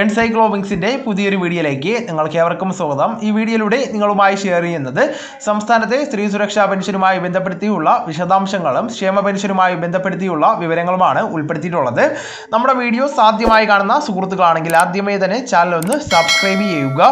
എൻസൈക്ലോമിക്സിന്റെ പുതിയൊരു വീഡിയോയിലേക്ക് നിങ്ങൾക്ക് ഏവർക്കും സ്വാഗതം. ഈ വീഡിയോയിലൂടെ നിങ്ങളുമായി ഷെയർ ചെയ്യുന്നത് സംസ്ഥാനത്തെ സ്ത്രീ സുരക്ഷാ പെൻഷനുമായി ബന്ധപ്പെടുത്തിയുള്ള വിശദാംശങ്ങളും ക്ഷേമ പെൻഷനുമായി ബന്ധപ്പെടുത്തിയുള്ള വിവരങ്ങളുമാണ് ഉൾപ്പെടുത്തിയിട്ടുള്ളത്. നമ്മുടെ വീഡിയോ സാധ്യമായി കാണുന്ന സുഹൃത്തുക്കളാണെങ്കിൽ ആദ്യമേ തന്നെ ചാനൽ ഒന്ന് സബ്സ്ക്രൈബ് ചെയ്യുക.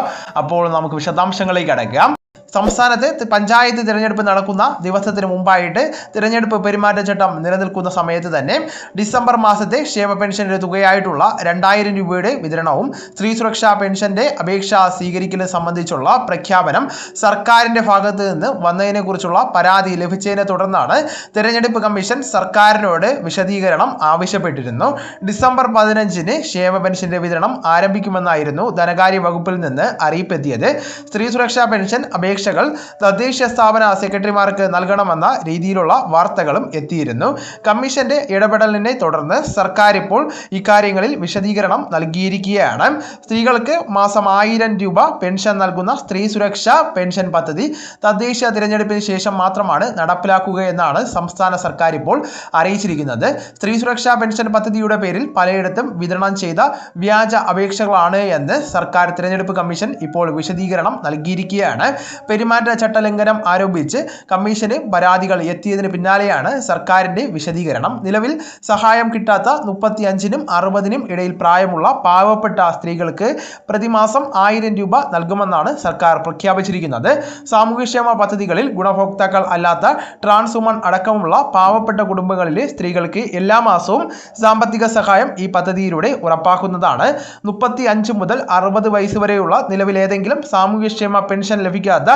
അപ്പോൾ നമുക്ക് വിശദാംശങ്ങളിലേക്ക് അടയ്ക്കാം. സംസ്ഥാനത്ത് പഞ്ചായത്ത് തിരഞ്ഞെടുപ്പ് നടക്കുന്ന ദിവസത്തിന് മുമ്പായിട്ട് തിരഞ്ഞെടുപ്പ് പെരുമാറ്റച്ചട്ടം നിലനിൽക്കുന്ന സമയത്ത് തന്നെ ഡിസംബർ മാസത്തെ ക്ഷേമ പെൻഷന്റെ തുകയായിട്ടുള്ള രണ്ടായിരം രൂപയുടെ വിതരണവും സ്ത്രീ സുരക്ഷാ പെൻഷന്റെ അപേക്ഷ സ്വീകരിക്കലും സംബന്ധിച്ചുള്ള പ്രഖ്യാപനം സർക്കാരിന്റെ ഭാഗത്ത് നിന്ന് വന്നതിനെക്കുറിച്ചുള്ള പരാതി ലഭിച്ചതിനെ തുടർന്നാണ് തിരഞ്ഞെടുപ്പ് കമ്മീഷൻ സർക്കാരിനോട് വിശദീകരണം ആവശ്യപ്പെട്ടിരുന്നു. ഡിസംബർ പതിനഞ്ചിന് ക്ഷേമ പെൻഷന്റെ വിതരണം ആരംഭിക്കുമെന്നായിരുന്നു ധനകാര്യ വകുപ്പിൽ നിന്ന് അറിയിപ്പെത്തിയത്. സ്ത്രീ സുരക്ഷാ പെൻഷൻ അപേക്ഷകൾ തദ്ദേശ സ്ഥാപന സെക്രട്ടറിമാർക്ക് നൽകണമെന്ന രീതിയിലുള്ള വാർത്തകളും എത്തിയിരുന്നു. കമ്മീഷന്റെ ഇടപെടലിനെ തുടർന്ന് സർക്കാർ ഇപ്പോൾ ഇക്കാര്യങ്ങളിൽ വിശദീകരണം നൽകിയിരിക്കുകയാണ്. സ്ത്രീകൾക്ക് മാസം ആയിരം രൂപ പെൻഷൻ നൽകുന്ന സ്ത്രീ സുരക്ഷ പെൻഷൻ പദ്ധതി തദ്ദേശ തിരഞ്ഞെടുപ്പിന് ശേഷം മാത്രമാണ് നടപ്പിലാക്കുക എന്നാണ് സംസ്ഥാന സർക്കാർ ഇപ്പോൾ അറിയിച്ചിരിക്കുന്നത്. സ്ത്രീ സുരക്ഷാ പെൻഷൻ പദ്ധതിയുടെ പേരിൽ പലയിടത്തും വിതരണം ചെയ്ത വ്യാജ അപേക്ഷകളാണ് എന്ന് സർക്കാർ തിരഞ്ഞെടുപ്പ് കമ്മീഷൻ ഇപ്പോൾ വിശദീകരണം നൽകിയിരിക്കുകയാണ്. പെരുമാറ്റച്ചട്ട ലംഘനം ആരോപിച്ച് കമ്മീഷന് പരാതികൾ എത്തിയതിന് പിന്നാലെയാണ് സർക്കാരിന്റെ വിശദീകരണം. നിലവിൽ സഹായം കിട്ടാത്ത മുപ്പത്തി അഞ്ചിനും അറുപതിനും ഇടയിൽ പ്രായമുള്ള പാവപ്പെട്ട സ്ത്രീകൾക്ക് പ്രതിമാസം ആയിരം രൂപ നൽകുമെന്നാണ് സർക്കാർ പ്രഖ്യാപിച്ചിരിക്കുന്നത്. സാമൂഹ്യക്ഷേമ പദ്ധതികളിൽ ഗുണഭോക്താക്കൾ അല്ലാത്ത ട്രാൻസ് വുമൺ അടക്കമുള്ള പാവപ്പെട്ട കുടുംബങ്ങളിലെ സ്ത്രീകൾക്ക് എല്ലാ മാസവും സാമ്പത്തിക സഹായം ഈ പദ്ധതിയിലൂടെ ഉറപ്പാക്കുന്നതാണ്. മുപ്പത്തി അഞ്ച് മുതൽ അറുപത് വയസ്സ് വരെയുള്ള നിലവിലേതെങ്കിലും സാമൂഹ്യക്ഷേമ പെൻഷൻ ലഭിക്കാത്ത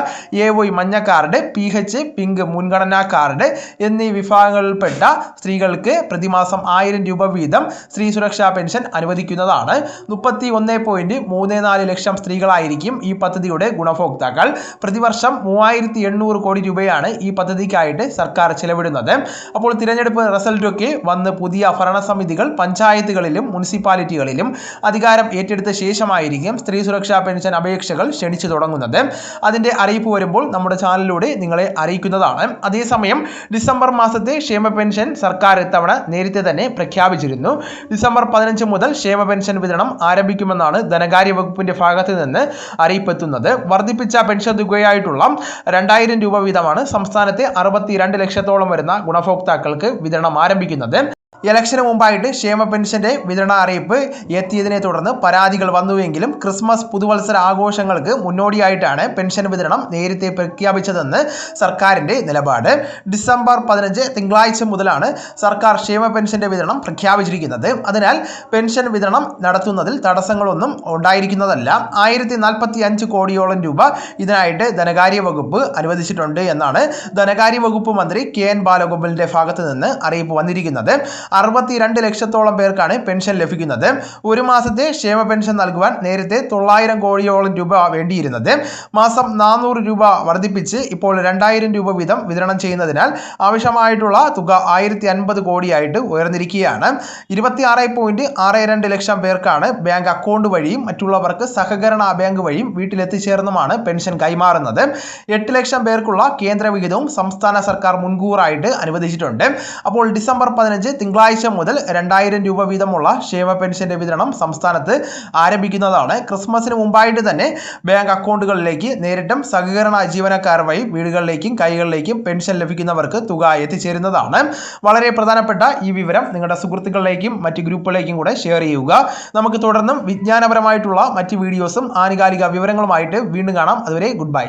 എ ഒയ് മഞ്ഞ കാർഡ് പി എച്ച് പിങ്ക് മുൻഗണനാ എന്നീ വിഭാഗങ്ങളിൽപ്പെട്ട സ്ത്രീകൾക്ക് പ്രതിമാസം ആയിരം രൂപ വീതം സ്ത്രീ സുരക്ഷാ പെൻഷൻ അനുവദിക്കുന്നതാണ്. മുപ്പത്തി ഒന്ന് പോയിന്റ് മൂന്ന് നാല് ലക്ഷം സ്ത്രീകളായിരിക്കും ഈ പദ്ധതിയുടെ ഗുണഭോക്താക്കൾ. പ്രതിവർഷം മൂവായിരത്തി എണ്ണൂറ് കോടി രൂപയാണ് ഈ പദ്ധതിക്കായിട്ട് സർക്കാർ ചെലവിടുന്നത്. അപ്പോൾ തിരഞ്ഞെടുപ്പ് റിസൾട്ടൊക്കെ വന്ന് പുതിയ ഭരണസമിതികൾ പഞ്ചായത്തുകളിലും മുനിസിപ്പാലിറ്റികളിലും അധികാരം ഏറ്റെടുത്ത ശേഷമായിരിക്കും സ്ത്രീ സുരക്ഷാ പെൻഷൻ അപേക്ഷകൾ ക്ഷണിച്ചു തുടങ്ങുന്നത്. അതിന്റെ അറിയിപ്പ് വരുമ്പോൾ നമ്മുടെ ചാനലിലൂടെ നിങ്ങളെ അറിയിക്കുന്നതാണ്. അതേസമയം ഡിസംബർ മാസത്തെ ക്ഷേമ പെൻഷൻ സർക്കാർ ഇത്തവണ നേരത്തെ തന്നെ പ്രഖ്യാപിച്ചിരുന്നു. ഡിസംബർ പതിനഞ്ച് മുതൽ ക്ഷേമ പെൻഷൻ വിതരണം ആരംഭിക്കുമെന്നാണ് ധനകാര്യ വകുപ്പിന്റെ ഭാഗത്ത് നിന്ന് അറിയിപ്പെത്തുന്നത്. വർദ്ധിപ്പിച്ച പെൻഷൻ തുകയായിട്ടുള്ള രണ്ടായിരം രൂപ വീതമാണ് സംസ്ഥാനത്തെ അറുപത്തിരണ്ട് ലക്ഷത്തോളം വരുന്ന ഗുണഭോക്താക്കൾക്ക് വിതരണം ആരംഭിക്കുന്നത്. ഇലക്ഷന് മുമ്പായിട്ട് ക്ഷേമ പെൻഷന്റെ വിതരണ അറിയിപ്പ് എത്തിയതിനെ തുടർന്ന് പരാതികൾ വന്നുവെങ്കിലും ക്രിസ്മസ് പുതുവത്സര ആഘോഷങ്ങൾക്ക് മുന്നോടിയായിട്ടാണ് പെൻഷൻ വിതരണം നേരത്തെ പ്രഖ്യാപിച്ചതെന്ന് സർക്കാരിന്റെ നിലപാട്. ഡിസംബർ പതിനഞ്ച് തിങ്കളാഴ്ച മുതലാണ് സർക്കാർ ക്ഷേമ പെൻഷന്റെ വിതരണം പ്രഖ്യാപിച്ചിരിക്കുന്നത്. അതിനാൽ പെൻഷൻ വിതരണം നടത്തുന്നതിൽ തടസ്സങ്ങളൊന്നും ഉണ്ടായിരിക്കുന്നതല്ല. ആയിരത്തി നാൽപ്പത്തി അഞ്ച് കോടിയോളം രൂപ ഇതിനായിട്ട് ധനകാര്യ വകുപ്പ് അനുവദിച്ചിട്ടുണ്ട് എന്നാണ് ധനകാര്യ വകുപ്പ് മന്ത്രി കെ എൻ ബാലഗോപാലിന്റെ ഭാഗത്ത് നിന്ന് അറിയിപ്പ് വന്നിരിക്കുന്നത്. അറുപത്തിരണ്ട് ലക്ഷത്തോളം പേർക്കാണ് പെൻഷൻ ലഭിക്കുന്നത്. ഒരു മാസത്തെ ക്ഷേമ പെൻഷൻ നൽകുവാൻ നേരത്തെ തൊള്ളായിരം കോടിയോളം രൂപ വേണ്ടിയിരുന്നത്. മാസം നാനൂറ് രൂപ വർദ്ധിപ്പിച്ച് ഇപ്പോൾ രണ്ടായിരം രൂപ വീതം വിതരണം ചെയ്യുന്നതിനാൽ ആവശ്യമായിട്ടുള്ള തുക ആയിരത്തി അൻപത് കോടിയായിട്ട് ഉയർന്നിരിക്കുകയാണ്. ഇരുപത്തി ആറ് പോയിന്റ് ആറ് രണ്ട് ലക്ഷം പേർക്കാണ് ബാങ്ക് അക്കൗണ്ട് വഴിയും മറ്റുള്ളവർക്ക് സഹകരണ ബാങ്ക് വഴിയും വീട്ടിലെത്തിച്ചേർന്നുമാണ് പെൻഷൻ കൈമാറുന്നത്. എട്ട് ലക്ഷം പേർക്കുള്ള കേന്ദ്ര വിഹിതവും സംസ്ഥാന സർക്കാർ മുൻകൂറായിട്ട് അനുവദിച്ചിട്ടുണ്ട്. അപ്പോൾ ഡിസംബർ പതിനഞ്ച് തിങ്കളാഴ്ച മുതൽ രണ്ടായിരം രൂപ വീതമുള്ള ക്ഷേമ പെൻഷന്റെ വിതരണം സംസ്ഥാനത്ത് ആരംഭിക്കുന്നതാണ്. ക്രിസ്മസിന് മുമ്പായിട്ട് തന്നെ ബാങ്ക് അക്കൗണ്ടുകളിലേക്ക് നേരിട്ടും സഹകരണ ജീവനക്കാർ വഴി വീടുകളിലേക്കും കൈകളിലേക്കും പെൻഷൻ ലഭിക്കുന്നവർക്ക് തുക എത്തിച്ചേരുന്നതാണ്. വളരെ പ്രധാനപ്പെട്ട ഈ വിവരം നിങ്ങളുടെ സുഹൃത്തുക്കളിലേക്കും മറ്റ് ഗ്രൂപ്പുകളിലേക്കും കൂടെ ഷെയർ ചെയ്യുക. നമുക്ക് തുടർന്നും വിജ്ഞാനപരമായിട്ടുള്ള മറ്റ് വീഡിയോസും ആനുകാലിക വിവരങ്ങളുമായിട്ട് വീണ്ടും കാണാം. അതുവരെ ഗുഡ് ബൈ.